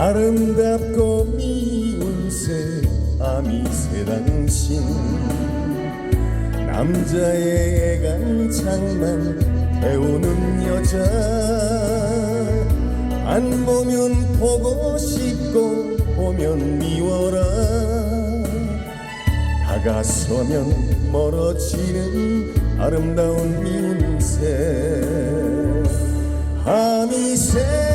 아름답고 미운 새 아미 새 당신. 남자의 애간장만 배우는 여자. 안 보면 보고 싶고 보면 미워라. 다가서면 멀어지는 아름다운 미운 새. 아미새 아미새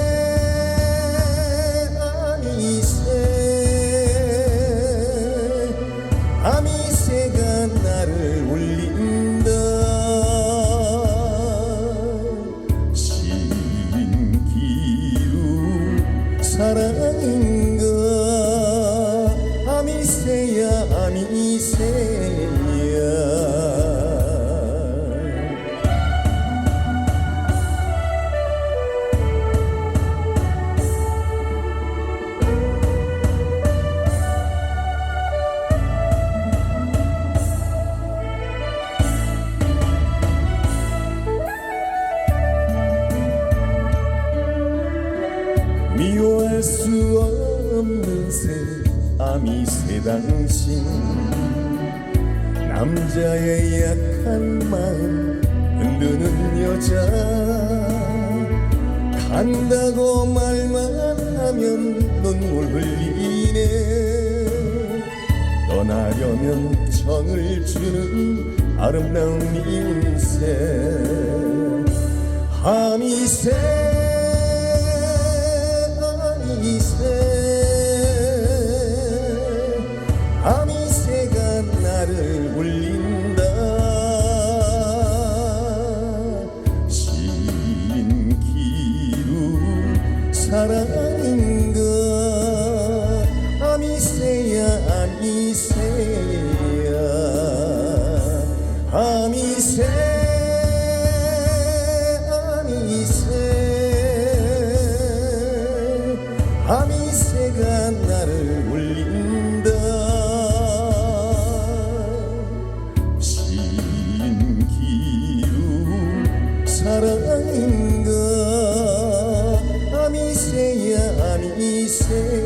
사 미워할 수 없는 새 아미새 당신 남자의 약한 마음 흔드는 여자. 간다고 말만 하면 눈물 흘리네. 떠나려면 정을 주는 아름다운 미운새 아미새 아미새 사랑인가 아미새야 아미새야. 아미새 아미새 아미새가 나를 울린다. 신기루 사랑 一生。